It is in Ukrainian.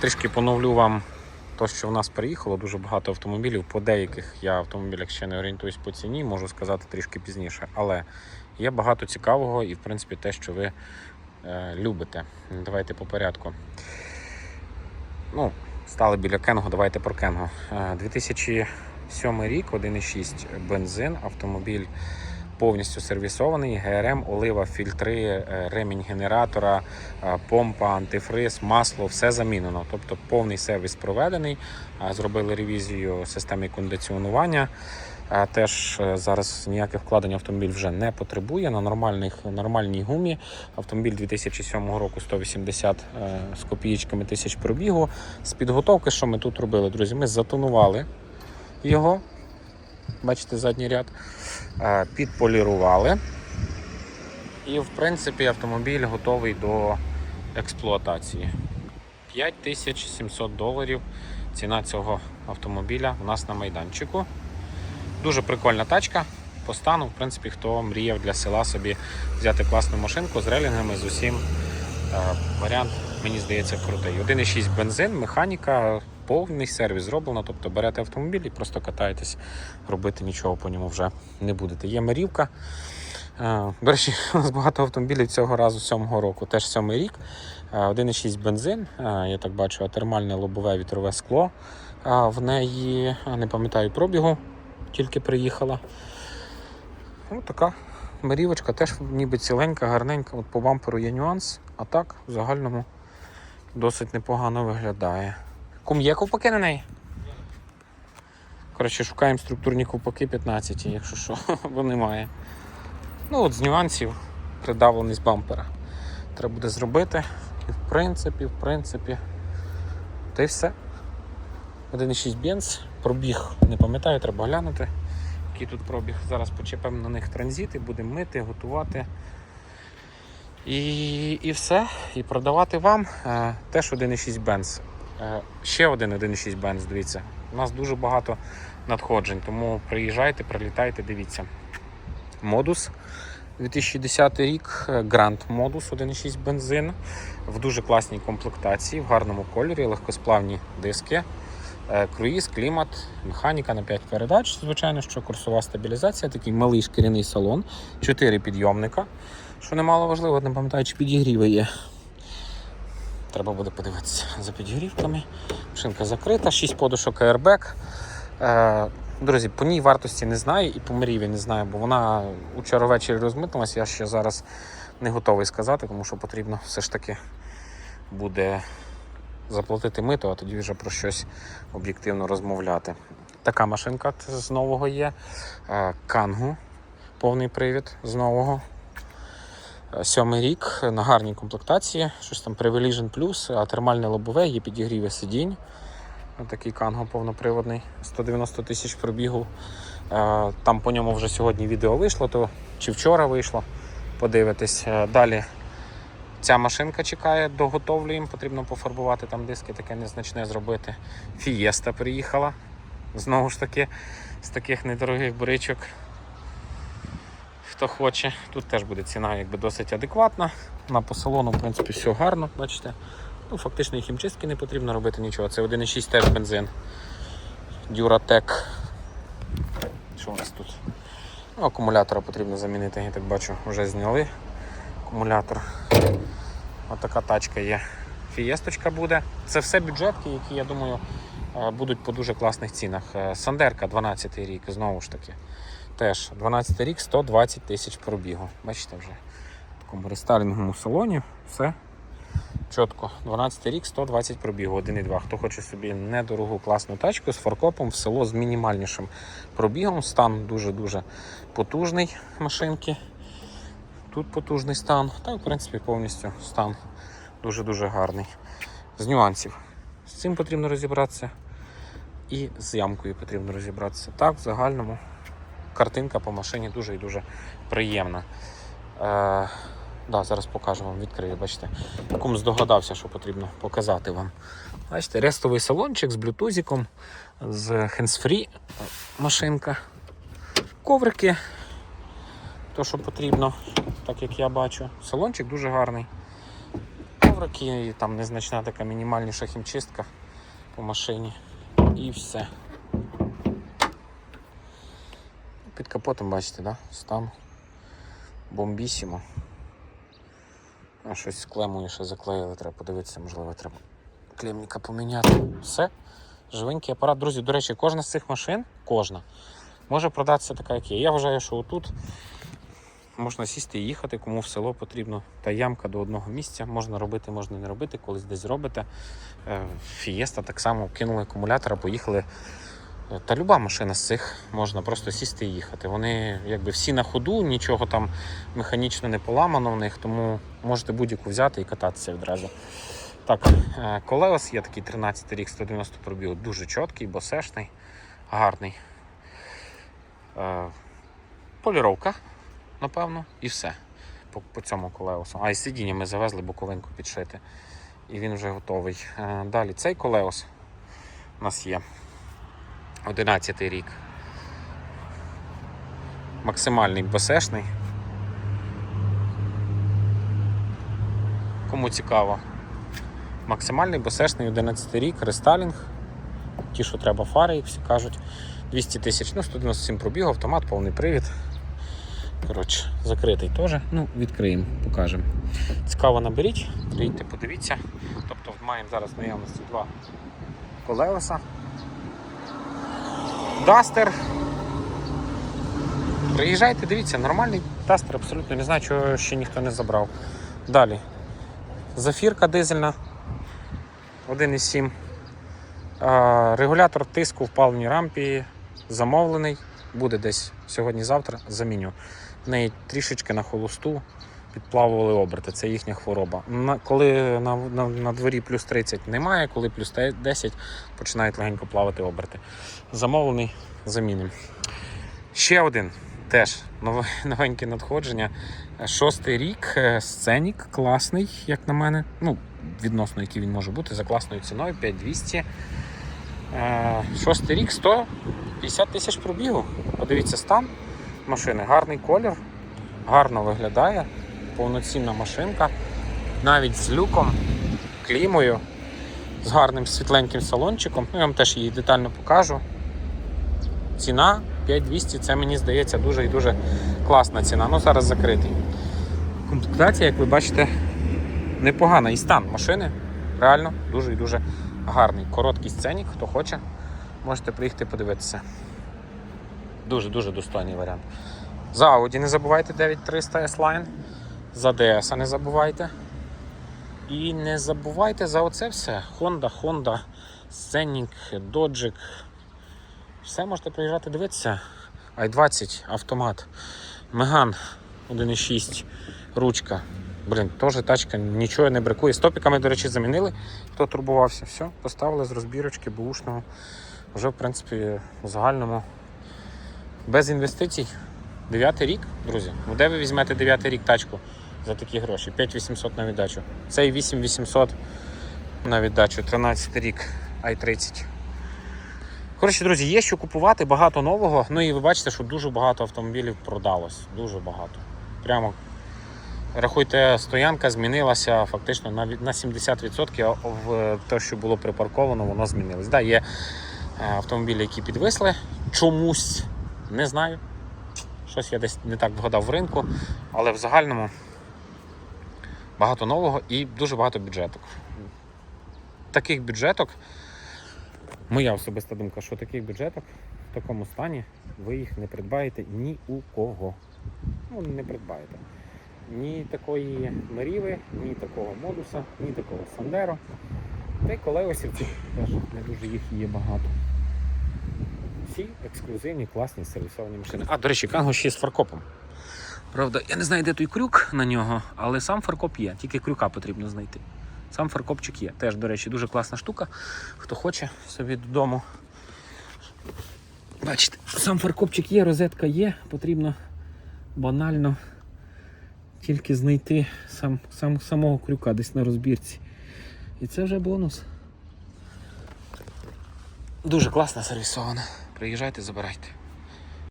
Трішки поновлю вам те, що в нас приїхало. Дуже багато автомобілів. По деяких я автомобілях ще не орієнтуюсь по ціні, можу сказати трішки пізніше. Але є багато цікавого і, в принципі, те, що ви е, любите. Давайте по порядку. Ну, стали біля Кенго, давайте про Кенго. Е, 2007 рік, 1,6 бензин, автомобіль повністю сервісований, ГРМ, олива, фільтри, е, ремінь генератора, е, помпа, антифриз, масло, все замінено. Тобто повний сервіс проведений. Е, Зробили ревізію системи кондиціонування. Теж зараз ніяких вкладень автомобіль вже не потребує. На нормальних, нормальній гумі. Автомобіль 2007 року 180 е, з копієчками тисяч пробігу. З підготовки, що ми тут робили, друзі, ми затонували його. Бачите, задній ряд. Е, Підполірували. І, в принципі, автомобіль готовий до експлуатації. 5700 доларів ціна цього автомобіля у нас на майданчику. Дуже прикольна тачка. По стану, в принципі, хто мріяв для села собі взяти класну машинку з релінгами, з усім. Е, Варіант, мені здається, крутий. 1,6 бензин, механіка, повний сервіс зроблено. Тобто берете автомобіль і просто катаєтесь, робити нічого по ньому вже не будете. Є мерівка. Е, До речі, у нас багато автомобілів цього разу, 7-го року, теж 7 рік. Е, 1,6 бензин, е, я так бачу, термальне лобове вітрове скло. Е, В неї, е, не пам'ятаю пробігу, тільки приїхала. Ось така мерівочка, теж ніби ціленька, гарненька. От по бамперу є нюанс, а так в загальному досить непогано виглядає. Кум є на неї? Коротше, шукаємо структурні ковпаки 15, якщо що, бо немає. Ну от з нюансів придавленість бампера. Треба буде зробити. І в принципі, в принципі, та й все. 1,6 бенз, пробіг, не пам'ятаю, треба глянути, який тут пробіг. Зараз почепимо на них транзити, будемо мити, готувати. І, і все. І продавати вам е, теж 1,6 бенз. Е, ще один 1,6 бенз, дивіться. У нас дуже багато надходжень, тому приїжджайте, прилітайте, дивіться. Модус 2010 рік, е, Grand Modus 1,6 бензин в дуже класній комплектації, в гарному кольорі, легкосплавні диски, е, круїз, клімат, механіка на 5 передач, звичайно, що курсова стабілізація, такий малий шкіряний салон, 4 підйомника. Що немало важливо, не пам'ятаю, чи підігріви є. Треба буде подивитися за підігрівками. Машинка закрита, 6 подушок. Е, Друзі, по ній вартості не знаю і по меріві не знаю, бо вона учора ввечері розмитнулася. Я ще зараз не готовий сказати, тому що потрібно все ж таки буде заплатити мито, а тоді вже про щось об'єктивно розмовляти. Така машинка з нового є. Е, Кангу, повний привід з нового. Сьомий рік на гарній комплектації, щось там Prevision Plus, а термальне лобове, є підігріви сидінь. Такий канго повноприводний, 190 тисяч пробігу. Е, Там по ньому вже сьогодні відео вийшло, то чи вчора вийшло. Подивитись. Е, Далі ця машинка чекає, доготовлюємо, потрібно пофарбувати там диски, таке незначне зробити. Фієста приїхала. Знову ж таки, з таких недорогих бричок. Хто хоче, тут теж буде ціна якби досить адекватна. На по салону, в принципі, все гарно, бачите. Ну, фактично і хімчистки не потрібно робити нічого. Це 1,6 теж бензин. Duratec. Що у нас тут? Ну, акумулятора потрібно замінити, я так бачу, вже зняли акумулятор. Ось така тачка є. Фієсточка буде. Це все бюджетки, які, я думаю, е, будуть по дуже класних цінах. Е, Сандерка 12 рік, знову ж таки. Теж 12 рік, 120 тисяч пробігу. Бачите вже в такому рестайлінговому салоні. Все чітко. 12 рік, 120 пробігу, 1,2. Хто хоче собі недорогу класну тачку з фаркопом в село з мінімальнішим пробігом. Стан дуже-дуже потужний машинки. Тут потужний стан. Та, в принципі, повністю стан дуже-дуже гарний. З нюансів. З цим потрібно розібратися. І з ямкою потрібно розібратися. Так, в загальному картинка по машині дуже і дуже приємна. Е, да, зараз покажу вам, відкрию, бачите. Кому здогадався, що потрібно показати вам. Бачите, рестовий салончик з блютузиком, з hands-free машинка. Коврики, то, що потрібно, так як я бачу. Салончик дуже гарний. коврики, і там незначна така мінімальніша хімчистка по машині. І все. Під капотом бачите, да? стан бомбісімо. А щось з клемою ще заклеїли, треба подивитися, можливо, треба клемніка поміняти. Все. Живенький апарат. Друзі, до речі, кожна з цих машин, кожна, може продатися така, як є. Я вважаю, що отут можна сісти і їхати, кому в село потрібно. Та ямка до одного місця. Можна робити, можна не робити, колись десь робите. Е, Фієста так само кинули акумулятора, поїхали. Та люба машина з цих можна просто сісти і їхати. Вони якби всі на ходу, нічого там механічно не поламано в них, тому можете будь-яку взяти і кататися відразу. Так, е, колеос є такий 13 рік, 190 пробігу, дуже чіткий, босешний, гарний. Е, Поліровка, напевно, і все по, по цьому колеосу. А і сидіння ми завезли боковинку підшити. І він вже готовий. Е, Далі цей колеос у нас є 11 рік. Максимальний босешний. Кому цікаво. Максимальний босешний 11 рік, рестайлінг. Ті, що треба фари, як всі кажуть. 200 тисяч, ну 197 пробіг, автомат, повний привід. Коротше, закритий теж. Ну, відкриємо, покажемо. Цікаво наберіть, приїдьте, подивіться. Тобто маємо зараз наявності два колеса. Дастер. Приїжджайте, дивіться, нормальний дастер, абсолютно не знаю, чого ще ніхто не забрав. Далі. Зафірка дизельна 1,7. Регулятор тиску в паливній рампі замовлений. Буде десь сьогодні-завтра заміню. В неї трішечки на холосту підплавували оберти, це їхня хвороба. На, коли на, на, на дворі плюс 30 немає, коли плюс 10 починають легенько плавати оберти. Замовлений заміним. Ще один теж новеньке надходження. Шостий рік, е, сценік класний, як на мене. Ну, відносно, який він може бути, за класною ціною 5200. Е, Шостий рік 150 тисяч пробігу. Подивіться стан машини, гарний колір, гарно виглядає, повноцінна машинка, навіть з люком, клімою, з гарним світленьким салончиком. Ну, я вам теж її детально покажу. Ціна 5200, це мені здається дуже і дуже класна ціна. Ну зараз закритий. Комплектація, як ви бачите, непогана. І стан машини реально дуже і дуже гарний. Короткий сценік, хто хоче, можете приїхати подивитися. Дуже-дуже достойний варіант. За Audi не забувайте 9300 S-Line. За DS не забувайте. І не забувайте за оце все. Honda, Honda, Scenic, Dodge. Все можете приїжджати дивитися. i20 автомат. Меган 1.6, ручка. Блін, теж тачка, нічого не бракує. Стопіками, до речі, замінили. Хто турбувався, все, поставили з розбірочки бушного. Вже, в принципі, в загальному без інвестицій. Дев'ятий рік, друзі. Ну де ви візьмете дев'ятий рік тачку за такі гроші? 5800 на віддачу. Цей 8800 на віддачу, 13 рік, i30. Коротше, друзі, є що купувати, багато нового. Ну і ви бачите, що дуже багато автомобілів продалось. Дуже багато. Прямо рахуйте, стоянка змінилася фактично на на 70% в те, що було припарковано, воно змінилось. Да, є е, автомобілі, які підвисли чомусь, не знаю. Щось я десь не так вгадав в ринку, але в загальному багато нового і дуже багато бюджеток. Таких бюджеток, моя особиста думка, що таких бюджеток в такому стані ви їх не придбаєте ні у кого. Ну, не придбаєте. Ні такої Меріви, ні такого модуса, ні такого Сандеро. Та й колеосівців теж не дуже їх є багато. Всі ексклюзивні, класні сервісовані машини. А, до речі, Канго ще з фаркопом. Правда, я не знаю, де той крюк на нього, але сам фаркоп є, тільки крюка потрібно знайти. Сам фаркопчик є. Теж, до речі, дуже класна штука. Хто хоче собі додому. Бачите, сам фаркопчик є, розетка є, потрібно банально тільки знайти сам, сам, самого крюка десь на розбірці. І це вже бонус. Дуже класна сервісована. Приїжджайте, забирайте.